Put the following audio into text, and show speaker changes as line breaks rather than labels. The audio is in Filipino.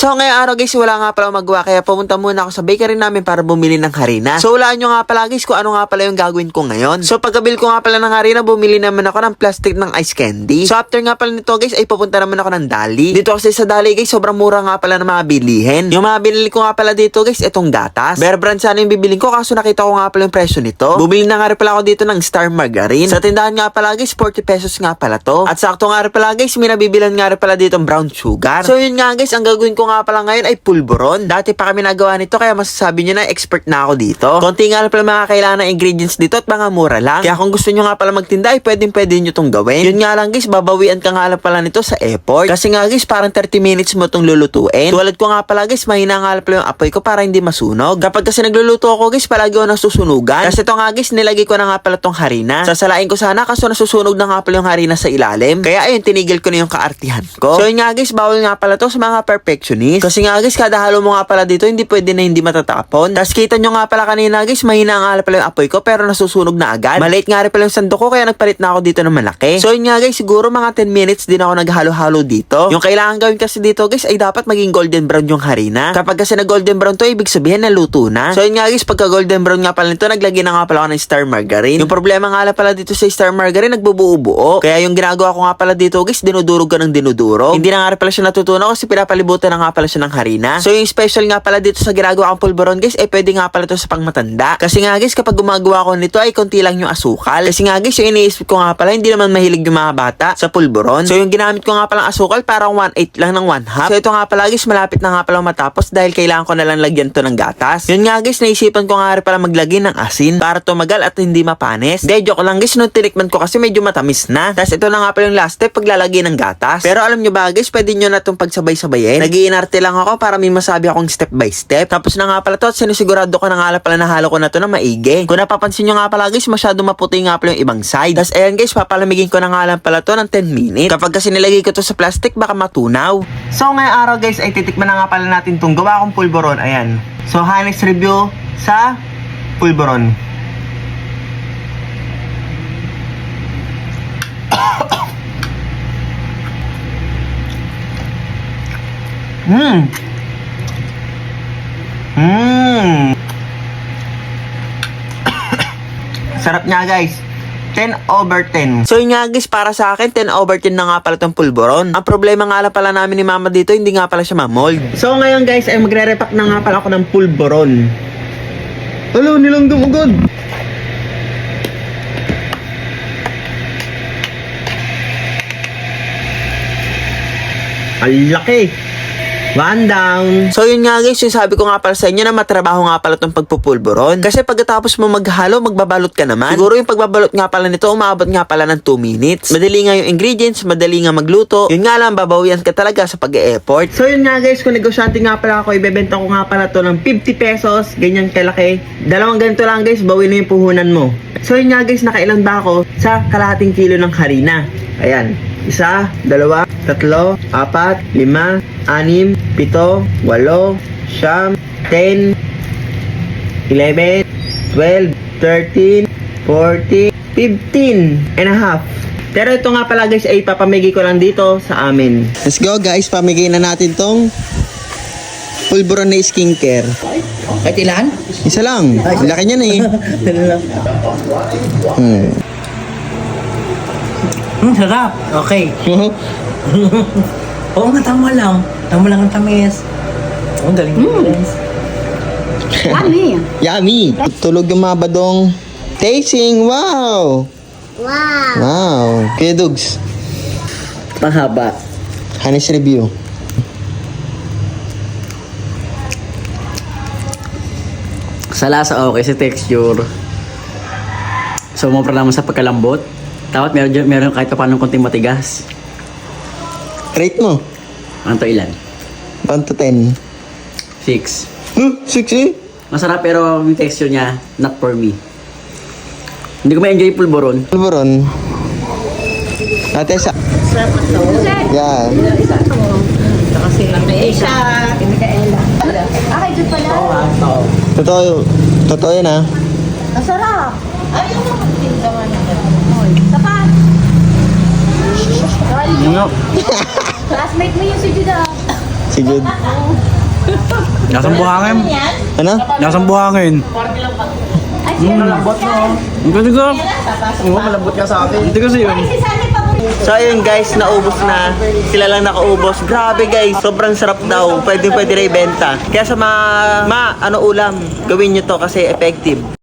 So ngayong araw guys, wala nga pala magawa kaya pumunta muna ako sa bakery namin para bumili ng harina. So wala nyo nga pala guys kung ano nga pala yung gagawin ko ngayon. So pagkabil ko nga pala ng harina, bumili naman ako ng plastic ng ice candy. So after nga pala nito guys, ay pupunta naman ako ng Dali. Dito kasi sa Dali guys, sobrang mura nga pala ng mga bilihin. Yung mga binili ko nga pala dito guys, itong gatas. Bear brand sana yung bibilin ko kaso nakita ko nga pala yung presyo nito. Bumili na nga rin pala ako dito ng Star Margarine. Sa tindahan nga pala guys, 40 pesos nga pala to. At sakto nga rin pala guys, may nabibilan nga rin pala dito brown sugar. So yun nga guys, ang gagawin ko nga pala ngayon ay pulburon. Dati pa kami nagawa nito kaya masasabi nyo na expert na ako dito. Konti nga rin pala mga kailangan ng ingredients dito at mga mura lang. Kaya kung gusto nyo nga pala magtinda ay pwedeng pwede nyo tong gawin. Yun nga lang guys, babawian ka nga lang pala nito sa effort. Kasi nga guys, parang 30 minutes mo tong lulutuin. Tulad ko nga pala guys, mahina nga lang pala yung apoy ko para hindi masunog. Kapag kasi nagluluto ako guys, palagi ako nasusunugan. Kasi ito nga guys, nilagay ko na nga pala tong harina. Sasalain ko sana kaso nasusunog na nga pala yung harina sa ilalim. Kaya ayun, tinigil ko na yung kaartihan ko. So yun nga guys, bawal nga pala to sa mga perfectionist. Kasi nga guys, kada halo mo nga pala dito, hindi pwede na hindi matatapon. Tapos kita nyo nga pala kanina guys, mahina nga pala yung apoy ko pero nasusunog na agad. Maliit nga rin pala yung sando ko kaya nagpalit na ako dito ng malaki. So yun nga guys, siguro mga 10 minutes din ako naghalo-halo dito. Yung kailangan gawin kasi dito guys ay dapat maging golden brown yung harina. Kapag kasi na golden brown to, ibig sabihin na luto na. So yun nga guys, pagka golden brown nga pala nito, naglagay na nga pala ako ng star margarine. Yung problema nga pala dito sa star margarine, nagbubuo-buo. Kaya yung ginagawa ko nga pala dito guys, dinudurog ka ng dinudurog. Hindi na nga pala siya natutunaw kasi pinapalibutan na nga pala siya ng harina. So yung special nga pala dito sa ginagawa kong pulveron guys, eh pwede nga pala to sa pangmatanda. Kasi nga guys, kapag gumagawa ko nito ay konti lang yung asukal. Kasi nga guys, yung iniisip ko nga pala, hindi naman mahilig yung mga bata sa pulveron. So yung ginamit ko nga palang asukal, parang 1/8 lang ng 1 half. So ito nga pala guys, malapit na nga pala matapos dahil kailangan ko na lang lagyan to ng gatas. Yun nga guys, naisipan ko nga rin pala maglagay ng asin para tumagal at hindi mapanis. Hindi, joke lang guys, nung tinikman ko kasi medyo matamis na. Tapos ito na nga pala yung last step, paglalagay ng gatas. Pero alam nyo ba guys, pwede nyo na itong pagsabay-sabayin. Nagiinarte lang ako para may masabi akong step by step. Tapos na nga pala to at sinisigurado ko na nga pala nahalo ko na to na maigi. Kung napapansin nyo nga pala guys, masyado maputi nga pala yung ibang side. Tapos ayan guys, papalamigin ko na nga lang pala to ng 10 minutes. Kapag kasi nilagay ko to sa plastic, baka matunaw. So ngayong araw guys, ay titikman na nga pala natin tong gawa kong pulboron. Ayan. So Hanex review sa pulboron. Mmm. Mmm. Sarap niya guys. 10 over 10. So yun nga guys, para sa akin, 10 over 10 na nga pala itong pulboron. Ang problema nga lang pala namin ni mama dito, hindi nga pala siya mamold. So ngayon guys, ay magre-repack na nga pala ako ng pulboron. Hello, nilang dumugod. Ang laki. One down. So yun nga guys, yung sabi ko nga pala sa inyo na matrabaho nga pala itong pagpupulburon. Kasi pagkatapos mo maghalo, magbabalot ka naman. Siguro yung pagbabalot nga pala nito, umabot nga pala ng 2 minutes. Madali nga yung ingredients, madali nga magluto. Yun nga lang, babawian ka talaga sa pag-e-effort. So yun nga guys, kung negosyante nga pala ako, ibebenta ko nga pala to ng 50 pesos, ganyan kalaki. Dalawang ganito lang guys, bawi na yung puhunan mo. So yun nga guys, nakailan ba ako sa kalahating kilo ng harina? Ayan. Isa, dalawa, tatlo, apat, lima, anim, pito, walo, siyam, ten, 11, 12, 13, 14, 15 and a half. Pero ito nga pala guys ay papamigay ko lang dito sa amin. Let's go guys, pamigay na natin tong pulburon na skincare.
Kahit ilan?
Isa lang. Laki niyan eh. Hmm.
Hmm, sarap. Okay. Oo nga, tama lang. Tama lang ang tamis. Oo, galing mm. guys.
Yummy.
Yummy! Tulog yung mga badong. Tasting! Wow!
Wow.
Wow! Kuya Dugs,
Mahaba.
Hanis review.
Sa lasa okay, sa texture. Sumobra naman sa pagkalambot. Dapat meron, dyan- meron kahit pa paano konting matigas.
Rate mo.
Ano to ilan?
1 to 10.
6.
Huh? 6 eh?
Masarap pero yung texture niya, not for me. Hindi ko ma-enjoy yung pulboron.
Pulburon. Ate sa... Yan.
Kasi Aisha.
Okay, dyan pala.
Oo.
Totoo, totoo yan ah.
Ang sarap. Ayaw mo magtindaman na Sapa.
Yung nga,
Classmate mo yun si Judah.
Si Jude.
Nasang buhangin.
Ano?
Nasang buhangin.
Ay, siya. Malambot no?
Ang ganda ko.
Oo, malambot ka sa akin.
Hindi kasi yun.
Si.
So ayun guys, naubos na. Sila lang nakaubos. Grabe guys, sobrang sarap daw. Pwede pwede na ibenta. Kaya sa mga, ma, ano ulam, gawin nyo to kasi effective.